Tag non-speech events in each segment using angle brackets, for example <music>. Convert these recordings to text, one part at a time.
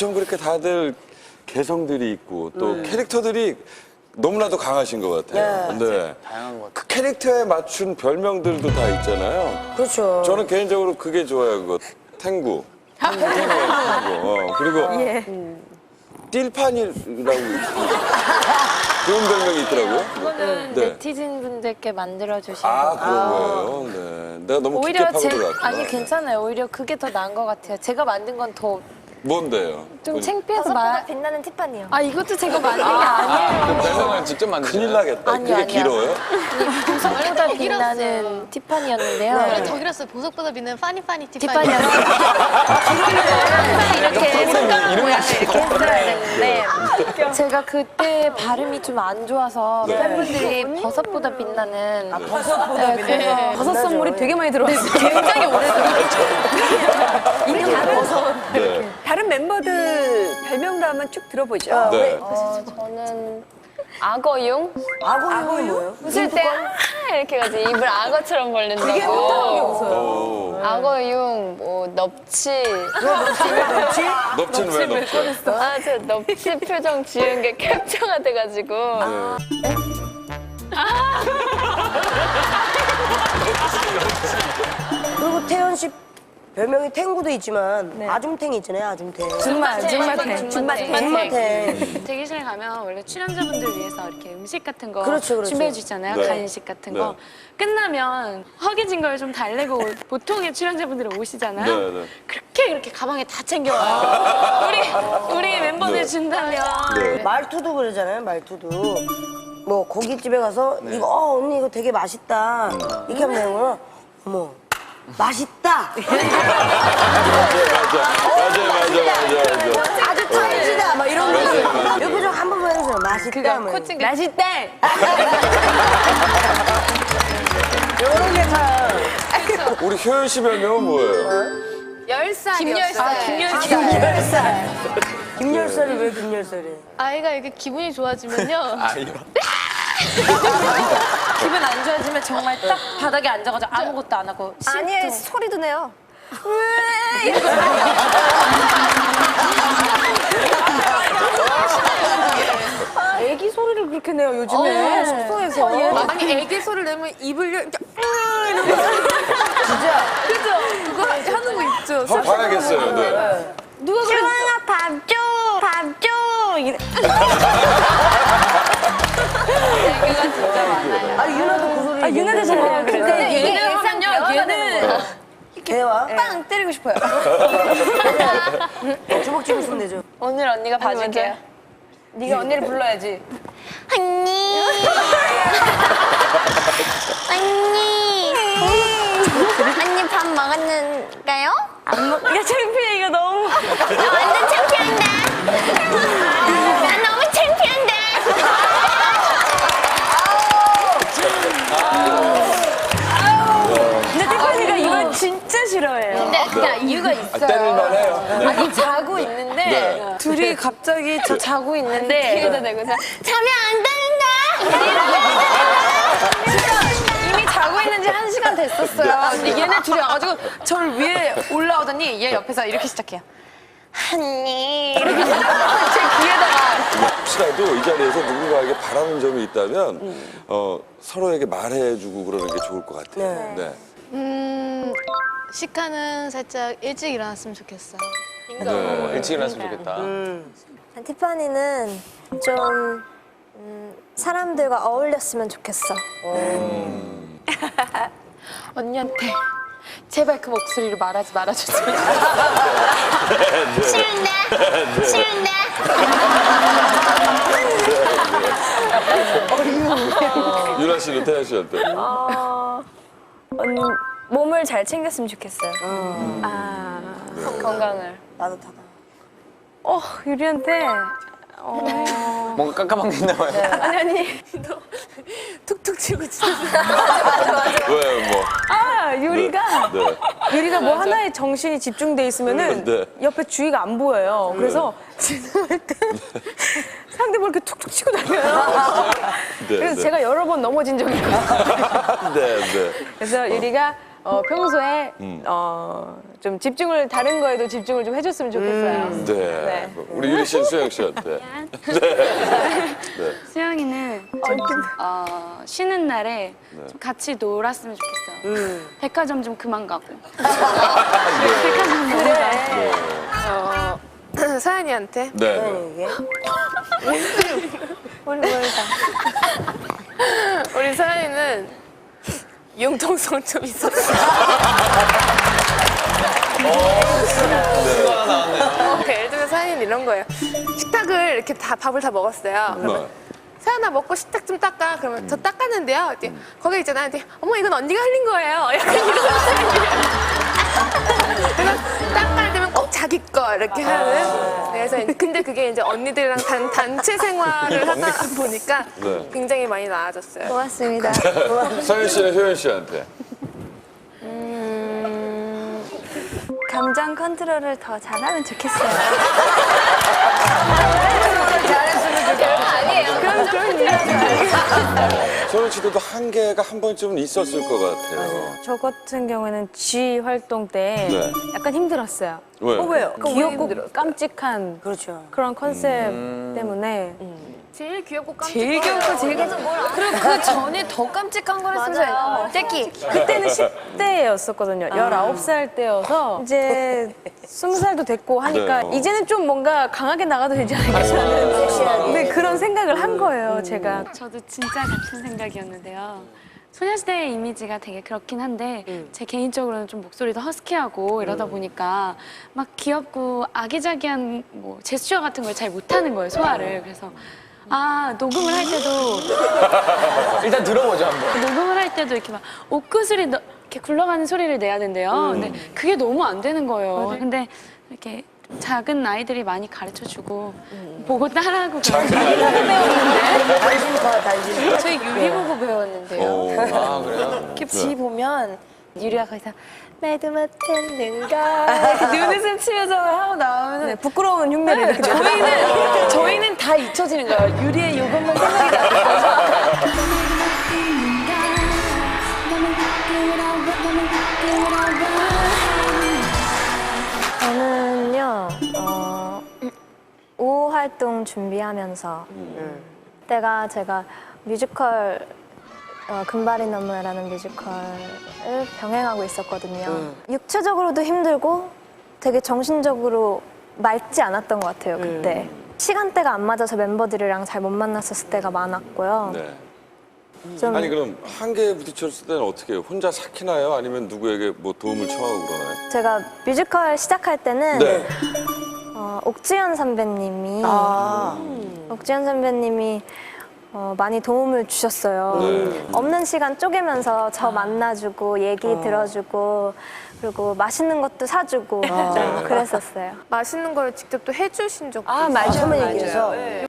어쩜 그렇게 다들 개성들이 있고 또 네. 캐릭터들이 너무나도 강하신 것 같아요. 네. 다양한 것그 캐릭터에 맞춘 별명들도 다 있잖아요. 그렇죠. 저는 개인적으로 그게 좋아요. 그거 탱구. 탱구. 어, 그리고 띨판이라고 그런 별명이 있더라고요. 그거는 네. 네티즌 분들께 만들어주신 아 거. 그런 거예요. 네. 내가 너무 깊게 오히려 제 파고 들어갔구나. 아니 괜찮아요. 오히려 그게 더 나은 것 같아요. 제가 만든 건더좀 뭔데요? 창피해서 버섯보다 말. 빛나는 티파니요. 아 이것도 제가 만든 게 아니에요. 그 별명을 직접 만드신 큰일 나겠다. 아니, 그게 아니야. 길어요? 보석보다 길었어요. 빛나는 티파니였는데요. 원래 더 길었어요. 보석보다 빛나는 파니 파니 티파니. 티파니였어요. 항상 이렇게 손가락 이렇게 했어야 되는데 제가 그때 발음이 좀 안 좋아서 네. 팬분들이 버섯보다 빛나는 버섯보다 네, 그래서 버섯 선물이 되게 많이 들어왔어요. 굉장히 오래됐어요. 이게 다른, 네. 다른 멤버들 별명도 한번 쭉 들어보죠. 네. 어, 저는 악어용? 악어용이 뭐예요? 웃을 때 아, 이렇게 가지 입을 악어처럼 벌린다고. 흡당하게 웃어요. 오. 악어용, 뭐 넙치. 넙치는 왜 넙치? 아, 저 넙치 표정 지은 게 캡처가 돼가지고. 네. 그리고 태연 씨 별명이 탱구도 있지만 아줌탱이 있잖아요, 아줌탱. 정말 정말 준마탱. 아줌탱. 대기실 가면 원래 출연자분들 위해서 이렇게 음식 같은 거 그렇죠, 그렇죠. 준비해 주잖아요. 네. 간식 같은 네. 거. 끝나면 허기진 걸 좀 달래고 보통의 출연자분들이 오시잖아요. 네, 네. 그렇게 그렇게 가방에 다 챙겨와요. 우리 우리 멤버들 네. 준다면 네. 말투도 그러잖아요, 말투도. 뭐 고깃집에 가서 이거 어 언니 이거 되게 맛있다 이렇게 하면 되는 거야. 어머 맛있다. 맞아요, 맞아요, 맞아요, 맞아요. 아주 찰지다 막 이런 거. 옆에 좀한 번만 해주세요. 맛있다. 뭐. 코칭 맛있다. 이런 게 참. 우리 효연 씨 별명은 뭐예요? 김열살. 아, 김열살. 김열살이 왜 김열살이에요? 아이가 이렇게 기분이 좋아지면요. <laughs> <laughs> 기분 안 좋아지면 정말 딱 바닥에 앉아가지고 아무것도 안 하고 아니에요, 소리도 내요. <laughs> 애기 소리를 그렇게 내요 요즘에 숙소에서. 아니 애기 소리를 내면 입을 이렇게 <laughs> 그거 하는 거 있죠. 한번 봐야겠어요. 네. 누가 그래? 시원아, 밥 줘, 밥 줘. 이래. 아 유나도 그 소리. 아 유나도 잘해요. 근데 얘는 얘는 하면요 얘는 개와 빵 때리고 싶어요. 주먹 쥐고 있으면 되죠. 오늘 언니가 봐줄게요. 네가 언니를 불러야지. 언니. 언니. 언니 밥 먹었는가요? 안 먹. 야 창피해 이거 너무. 나 완전 창피한데. 싫어해요. 근데 그냥 이유가 아, 있어요. 때릴 만 해요. 네. 아니 자고 있는데 네. 둘이 갑자기 저 자고 있는데 귀에다 대고서 자면 안 되는데. 이미 자고 있는지 한 시간 됐었어요. 근데 얘네 둘이 와가지고 저를 위에 올라오더니 얘 옆에서 이렇게 시작해요. 언니. 이렇게 제 귀에다가 혹시라도 이 자리에서 누군가에게 바라는 점이 있다면 어, 서로에게 말해주고 그러는 게 좋을 것 같아요. 네. 음, 시카는 살짝 일찍 일어났으면 좋겠어. 네. 일찍 일어났으면 좋겠다. 티파니는 좀 음, 사람들과 어울렸으면 좋겠어. <laughs> 언니한테 제발 그 목소리로 말하지 말아주세요. <laughs> 싫은데? 싫은데? 유나 씨는 태연 씨한테. 언니 몸을 잘 챙겼으면 좋겠어요. 건강을. 따뜻하다. 어 유리한테 뭔가 깜깜한 게 나와요. 아니 아니 너 툭툭 치고 진짜. <laughs> 왜 뭐? 아 유리가 네. 유리가 뭐 하나에 정신이 집중돼 있으면은 네. 옆에 주위가 안 보여요. 그래서 지나갈 때 상대방 이렇게 툭툭 치고 다녀요. 네. 그래서 네. 제가 여러 번 넘어진 적이 있거든요. 네, 네. 그래서 유리가 어, 평소에 음. 어, 좀 집중을 다른 거에도 집중을 좀 해줬으면 좋겠어요. 네. 네. 우리 유리 씨는 수영 씨한테. 수영이는 좀, 어, 쉬는 날에 좀 같이 놀았으면 좋겠어요. 백화점 좀 그만 가고. <laughs> 백화점 그래. 어, <clears throat> 서연이한테 네. 네. <laughs> 우리 <laughs> 우리 서연이는 융통성 좀 있었어. 하나 나왔네요. 그 예를 들어 서연이는 이런 거예요. 식탁을 이렇게 다 밥을 다 먹었어요. 그러면 네. 서연아 먹고 식탁 좀 닦아. 그러면 저 닦았는데요. 이렇게 거기 있잖아요. 이렇게 어머 이건 언니가 흘린 거예요. <laughs> 약간 이런 <laughs> 스타일이에요. 그래서 꼭 자기 거 이렇게 하는. 그래서 이제 근데 그게 이제 언니들이랑 단, 단체 생활을 하다 보니까 네. 굉장히 많이 나아졌어요. 고맙습니다. <laughs> 서현 씨는 효연 씨한테. 감정 컨트롤을 더 잘하면 좋겠어요. 서현 씨도 한계가 한 번쯤은 있었을 것 같아요. 저 같은 경우에는 G 활동 때 네. 약간 힘들었어요. 왜요? 왜요? 귀엽고 깜찍한 그렇죠. 그런 컨셉 때문에 제일 귀엽고 깜찍 제일 귀엽고 제일 그리고 그 전에 더 깜찍한 걸 했으면서 떼끼 그때는 10대였었거든요. <laughs> 19살 때여서 이제 20살도 됐고 하니까 네. 이제는 좀 뭔가 강하게 나가도 되지 않겠다는 네, 그런 생각을 한 거예요, 제가. 저도 진짜 같은 생각이었는데요. 소녀시대의 이미지가 되게 그렇긴 한데 제 개인적으로는 좀 목소리도 허스키하고 이러다 보니까 막 귀엽고 아기자기한 뭐 제스처 같은 걸 잘 못하는 거예요 소화를. 그래서 아 녹음을 할 때도 <laughs> 일단 들어보죠 한번. 녹음을 할 때도 이렇게 막 옷구슬이 너- 이렇게 굴러가는 소리를 내야 된대요. 근데 그게 너무 안 되는 거예요. 근데 이렇게 좀 작은 아이들이 많이 가르쳐 주고 보고 따라하고 그러는데 단신파 단신파. 저희 유리 보고 배웠는데요. 오. 아 그래요? <laughs> 이렇게 지 보면 유리가 거기서 매도 못했는가 이렇게 눈웃음 치면서 하고 나오면 부끄러운 흉내를 이렇게 저희는 <laughs> 저희는 다 잊혀지는 거예요. 유리의 이것만 생각이 나요. 저는요, 어, 오후 활동 준비하면서 그때가 제가 뮤지컬 어, 금발이 너무해라는 뮤지컬을 병행하고 있었거든요. 육체적으로도 힘들고 되게 정신적으로 맑지 않았던 것 같아요, 그때. 시간대가 안 맞아서 멤버들이랑 잘 못 만났었을 때가 많았고요. 네. 좀 아니 그럼 한계에 부딪혔을 때는 어떻게 해요? 혼자 삭히나요? 아니면 누구에게 뭐 도움을 청하고 그러나요? 제가 뮤지컬 시작할 때는 네. 어, 옥주현 선배님이 아. 옥주현 선배님이 어, 많이 도움을 주셨어요. 네. 없는 시간 쪼개면서 저 만나주고 얘기 들어주고 그리고 맛있는 것도 사주고 좀 그랬었어요. 맛있는 걸 직접 또 해주신 적도 아, 있어요. 처음에 얘기해서 네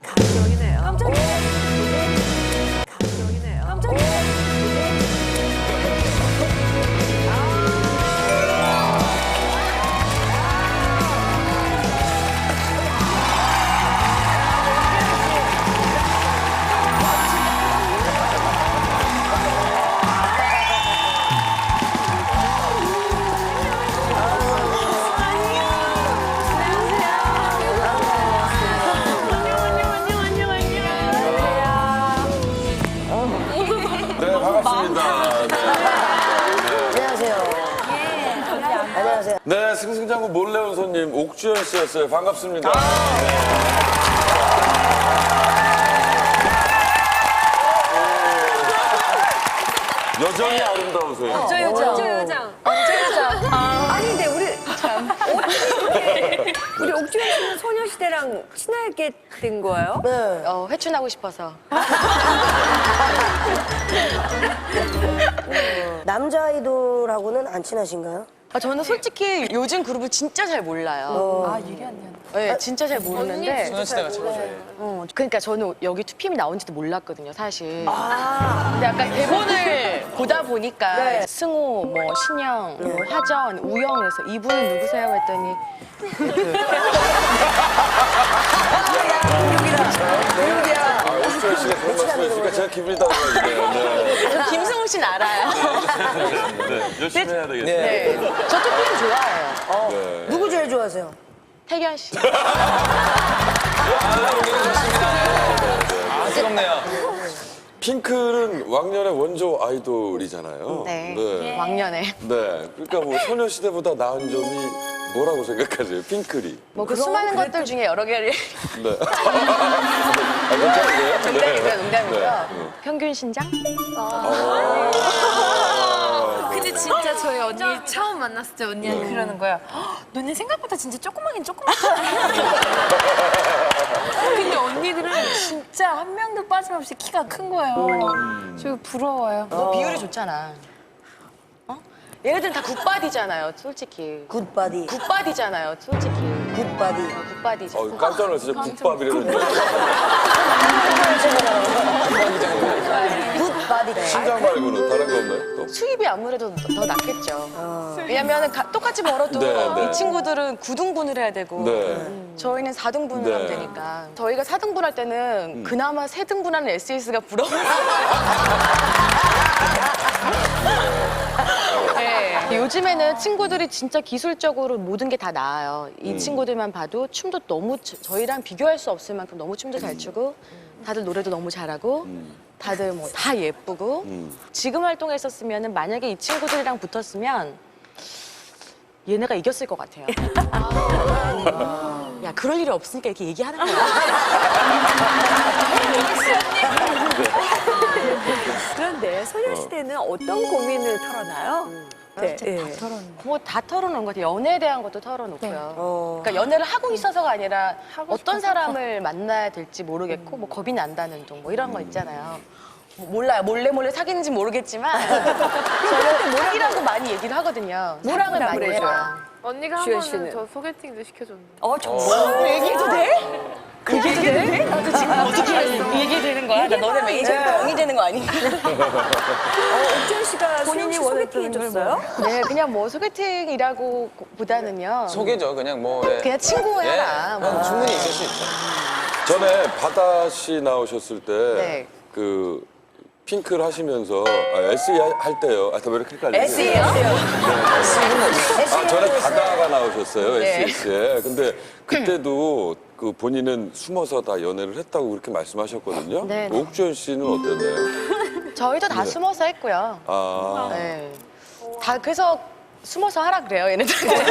씨였어요. 반갑습니다. 네. 여전히 아름다우세요. 저 여장. 저 여장. 아니 근데 우리 참 어떻게 우리 옥주현 씨는 소녀시대랑 친하게 된 거예요? 네. 어, 회춘하고 싶어서. <laughs> 남자 아이돌하고는 안 친하신가요? 아, 저는 솔직히 요즘 그룹을 진짜 잘 몰라요. 아, 유리 언니한테. 네, 진짜 잘 모르는데. 소녀시대가 최고죠. 어, 그러니까 저는 여기 투핌이 나온지도 몰랐거든요, 사실. 근데 약간 대본을 보다 보니까 승호, 뭐 신영, 뭐 화전, 우영 그래서 이분은 누구세요? 했더니 아, 옥주현 씨가 그런 말씀 해주니까 제가 기분이 나빠지네요. 네. 김승호 씨 알긴 알아요. 네, 열심히 해야 되겠어요. 네. 저 2PM 좋아해요. 네. 누구 제일 좋아하세요? 태견 씨. 아, 뜨겁네요. 핑클은 왕년의 원조 아이돌이잖아요. 네. 네. 왕년에. 네. 그러니까 뭐 소녀시대보다 나은 점이 뭐라고 생각하세요? 핑클이. 뭐 그 수많은 것들 중에 여러 개를 네. 아, 괜찮은데요? 농담이고요, 농담이고요. 네. 평균 신장? 근데 진짜 저희 언니 처음 만났을 때 언니가 그러는 거야. "헉, 너네 생각보다 진짜 조그마긴 조그맣다. <laughs> 근데 언니들은 진짜 한 명도 빠짐없이 키가 큰 거예요. 저 부러워요. 너 비율이 좋잖아. 어? 얘네들은 다 굿바디잖아요, 솔직히. 굿바디. 굿바디잖아요, 솔직히. 굿바디. 어, 굿바디죠. 어, 깜짝 놀랐어요. 국밥이라는 굿 <laughs> 바디. 신장 말고는 다른 거 없나요? 또? 수입이 아무래도 더 낫겠죠. 왜냐면 똑같이 벌어도 네, 네. 이 친구들은 9등분을 해야 되고 네. 저희는 4등분을 네. 하면 되니까 저희가 4등분 할 때는 그나마 3등분하는 SES가 부러워요. 네. 요즘에는 친구들이 진짜 기술적으로 모든 게 다 나아요. 이 친구들만 봐도 춤도 너무 저- 저희랑 비교할 수 없을 만큼 너무 춤도 잘 추고 다들 노래도 너무 잘하고 다들 뭐 다 예쁘고 음. 지금 활동했었으면 만약에 이 친구들이랑 붙었으면 얘네가 이겼을 것 같아요. <laughs> 야 그럴 일이 없으니까 이렇게 얘기하는 거야. 그런데 소녀시대는 어떤 고민을 털어놔요? 네. 네. 뭐다 털어놓은 것 같아요. 연애에 대한 것도 털어놓고요. 그러니까 연애를 하고 있어서가 아니라 어떤 사람을 만나야 될지 모르겠고 뭐 겁이 난다는 둥 뭐 이런 거 있잖아요. 뭐 몰라요. 몰래 몰래 사귀는지 모르겠지만 <laughs> 저는 사귀라고 많이 얘기를 하거든요. 사랑을 많이. 해라. 언니가 한 주현 번은 씨는? 저 소개팅도 시켜줬는데. 어, 정말? 얘기해도 돼? 그 얘기해도 돼? 나도 지금 어떻게 얘기 되는 거야? 나 너네 매니저니까 영이 되는 거 아니야? 옥주현 씨가 본인이 소개팅 해줬어요? 네, 그냥 뭐 소개팅이라고 보다는요. 소개죠, 그냥 뭐. 예. 그냥 친구야. 예. 뭐. 충분히 있을 수 있죠. 전에 바다 씨 나오셨을 때 네. 그 핑클 하시면서 아, SE 할- 할 때요. 아, 왜 이렇게 헷갈리지? SE요? 아, 전에 바다가 나오셨어요, 네. SES에. 근데 그때도 그 본인은 숨어서 다 연애를 했다고 그렇게 말씀하셨거든요. 네, 네. 옥주현 씨는 어땠나요? 저희도 다 숨어서 했고요. 아, 네. 다 그래서 숨어서 하라 그래요, 얘네들. 언니가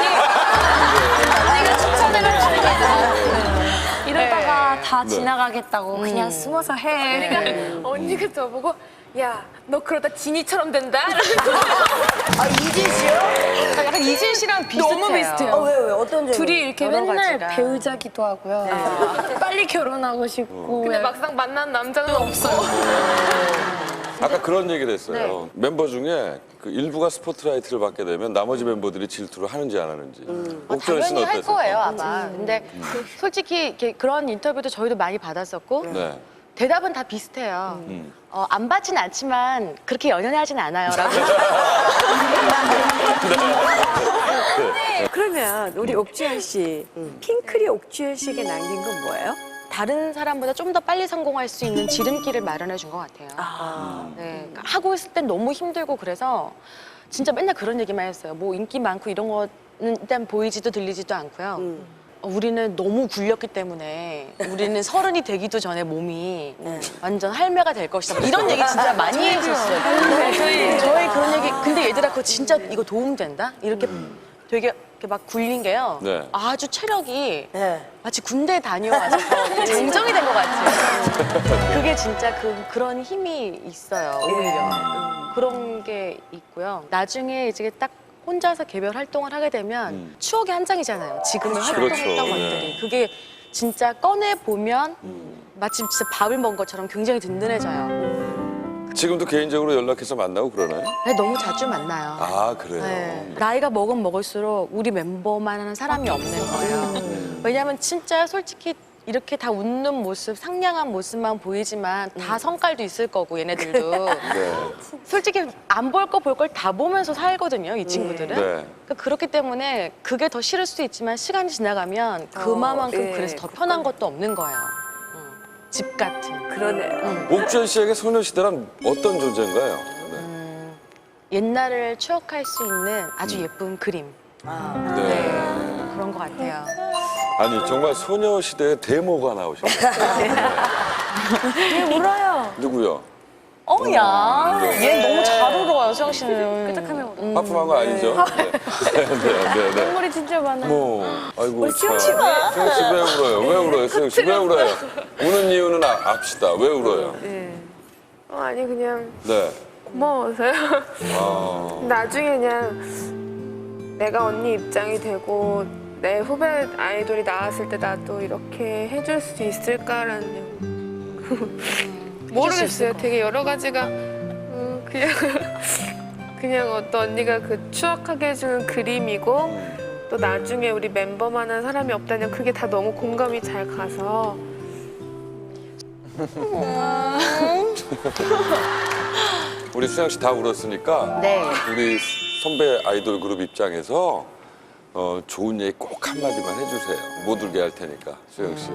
추천해가지고 이러다가 네. 다 네. 지나가겠다고 그냥 숨어서 해. 그러니까 언니가 저보고 야 너 그러다 진이처럼 된다. <laughs> 아, 이진 씨요? 약간 이진 씨랑 비슷해요. 너무 비슷해요. 어, 왜, 왜? 어떤 점이? 둘이 이렇게 여러 맨날 가지가. 배우자기도 하고요. 빨리 결혼하고 싶고. 근데 약간 막상 만난 남자는 없어요. 아까 그런 얘기를 했어요. 네. 멤버 중에 그 일부가 스포트라이트를 받게 되면 나머지 멤버들이 질투를 하는지 안 하는지. 어, 옥주현 씨는 당연히 할 어땠어요? 거예요, 아마. 근데 솔직히 이렇게 그런 인터뷰도 저희도 많이 받았었고 네. 대답은 다 비슷해요. 음. 어, 안 받진 않지만 그렇게 연연하진 않아요. 라고. 그러면 우리 옥주현 씨, 핑클이 옥주현 씨에게 남긴 건 뭐예요? 다른 사람보다 좀 더 빨리 성공할 수 있는 지름길을 마련해 준 것 같아요. 네, 그러니까 하고 있을 땐 너무 힘들고 그래서 진짜 맨날 그런 얘기만 했어요. 뭐 인기 많고 이런 거는 일단 보이지도 들리지도 않고요. 어, 우리는 너무 굴렸기 때문에 우리는 서른이 되기도 전에 몸이 완전 할매가 될 것이다. 뭐 이런 얘기 진짜 많이 해줬어요. 저희, 저희 그런 얘기. 근데 얘들아 그거 진짜 이거 도움 된다? 이렇게 되게 이렇게 막 굴린 게요. 네. 아주 체력이 네. 마치 군대 다녀와서 <laughs> 더 장정이 된 것 같아요. <laughs> 그게 진짜 그, 그런 힘이 있어요, 오히려. 그런 게 있고요. 나중에 이제 딱 혼자서 개별 활동을 하게 되면 음. 추억의 한 장이잖아요. 지금의 그렇죠. 활동했던 네. 것들이. 그게 진짜 꺼내보면 마치 진짜 밥을 먹은 것처럼 굉장히 든든해져요. 지금도 개인적으로 연락해서 만나고 그러나요? 네, 너무 자주 만나요. 아, 그래요? 네. 나이가 먹으면 먹을수록 우리 멤버만 하는 사람이 없는 거예요. 왜냐하면 진짜 솔직히 이렇게 다 웃는 모습, 상냥한 모습만 보이지만 다 성깔도 있을 거고 얘네들도 <laughs> 네. 솔직히 안 볼 거 볼 걸 다 보면서 살거든요 이 친구들은. 네. 그러니까 그렇기 때문에 그게 더 싫을 수 있지만 시간이 지나가면 그만큼 예, 그래서 더 편한 것도 없는 거예요. 응. 집 같은. 그러네요. 옥주현 씨에게 소녀시대란 어떤 존재인가요? 네. 옛날을 추억할 수 있는 아주 예쁜 그림 네. 그런 것 같아요. 아니 정말 소녀시대 데모가 나오셨네요. <laughs> 왜 울어요? 누구요? 어야, 얘 너무 잘 울어요, 수영 씨는. 하품한 거 아니죠? 네. 네, 네, 네, 네. 눈물이 진짜 많아요. 뭐, 아이고. 우리 수영 씨가. 수영 씨 왜 울어요? 왜 울어요? 수영 씨 왜 울어요? 우는 이유는 아, 압시다. 왜 울어요? 어, 아니 그냥 네. 고마워서요. 아, 나중에 그냥 내가 언니 입장이 되고 내 후배 아이돌이 나왔을 때 나도 이렇게 해줄 수 있을까라는 모르겠어요. 되게 여러 가지가 음, 그냥 <laughs> 그냥 어떤 언니가 그 추억하게 해주는 그림이고 또 나중에 우리 멤버만한 사람이 없다면 그게 다 너무 공감이 잘 가서 <laughs> 우리 수영 씨다 울었으니까. 네. 우리 선배 아이돌 그룹 입장에서 어, 좋은 얘기 꼭 한마디만 해주세요. 못 울게 할 테니까, 수영 씨.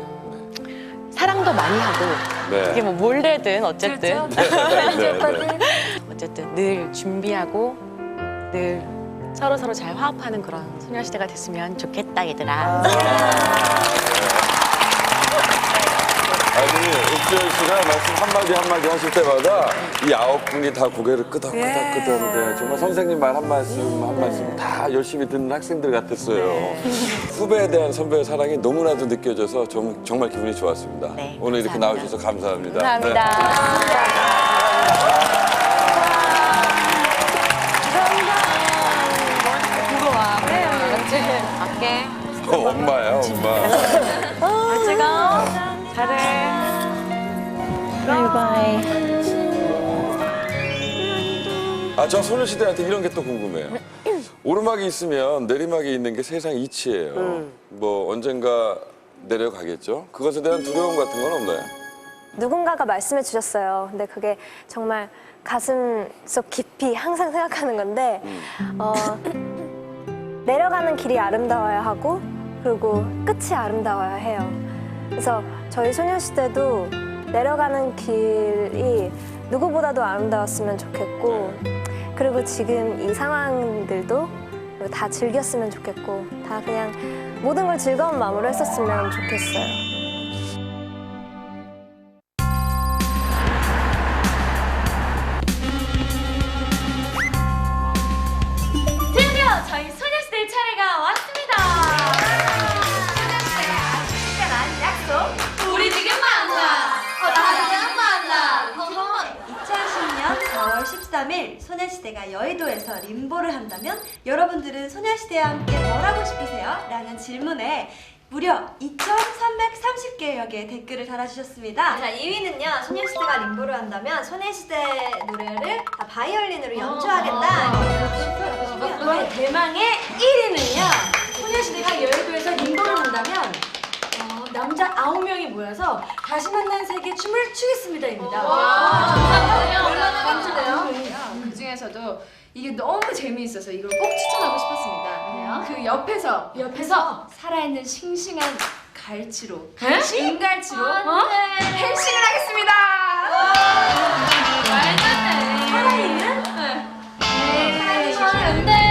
사랑도 많이 하고, 네. 이게 뭐 몰래든 어쨌든. 네, 네, 네. <laughs> 어쨌든 늘 준비하고, 늘 서로 서로 잘 화합하는 그런 소녀시대가 됐으면 좋겠다, 얘들아. 아니, 옥주현 씨가 말씀 한마디 한마디 하실 때마다 이 아홉 분이 다 고개를 끄덕끄덕 끄덕 네, 정말 선생님 말 한 말씀 한 말씀 다 열심히 듣는 학생들 같았어요. 후배에 대한 선배의 사랑이 너무나도 느껴져서 정, 정말 기분이 좋았습니다. 네, 오늘 이렇게 감사합니다. 나와주셔서 감사합니다. 감사합니다. 네. 어, 엄마야, 엄마. <laughs> 아, 저 소녀시대한테 이런 게 또 궁금해요. 오르막이 있으면 내리막이 있는 게 세상 이치예요. 뭐 언젠가 내려가겠죠? 그것에 대한 두려움 같은 건 없나요? 누군가가 말씀해 주셨어요. 근데 그게 정말 가슴 속 깊이 항상 생각하는 건데 어, 내려가는 길이 아름다워야 하고 그리고 끝이 아름다워야 해요. 그래서 저희 소녀시대도 내려가는 길이 누구보다도 아름다웠으면 좋겠고 그리고 지금 이 상황들도 다 즐겼으면 좋겠고 다 그냥 모든 걸 즐거운 마음으로 했었으면 좋겠어요. 소녀시대가 여의도에서 림보를 한다면 여러분들은 소녀시대와 함께 뭘 하고 싶으세요? 라는 질문에 무려 2,330개여 개의 댓글을 달아주셨습니다. 자, 2위는요. 소녀시대가 림보를 한다면 소녀시대 노래를 다 바이올린으로 연주하겠다. 네, 대망의 1위는요. 소녀시대가 여의도에서 림보를 한다면 어, 남자 9명이 모여서 다시 만난 세계 춤을 추겠습니다입니다. 얼마나 감사해요? 그 중에서도 이게 너무 재미있어서 이걸 꼭 추천하고 싶었습니다. 그 옆에서 옆에서 살아있는 싱싱한 갈치로 인갈치로 어? 햄싱을 하겠습니다. 말도 안 돼. 살아있는? 네. 살아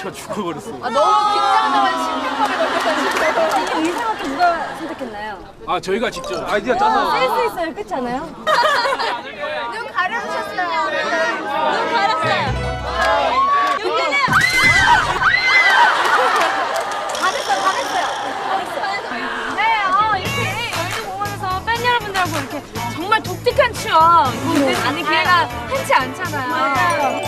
오다가 같이가 죽어버렸어요. 아, 너무 긴장하다가 심각하게 걸려가지고. 의상 어떻게 누가 선택했나요? 아 저희가 직접 아이디어 짜서 센스 있어요, 그렇지 않아요? <laughs> 눈 가려주셨어요. 눈 가렸어요. 네, 어, 이렇게 열두 공원에서 팬 여러분들하고 이렇게 정말 독특한 추억 보는 아는 기회가 흔치 않잖아요.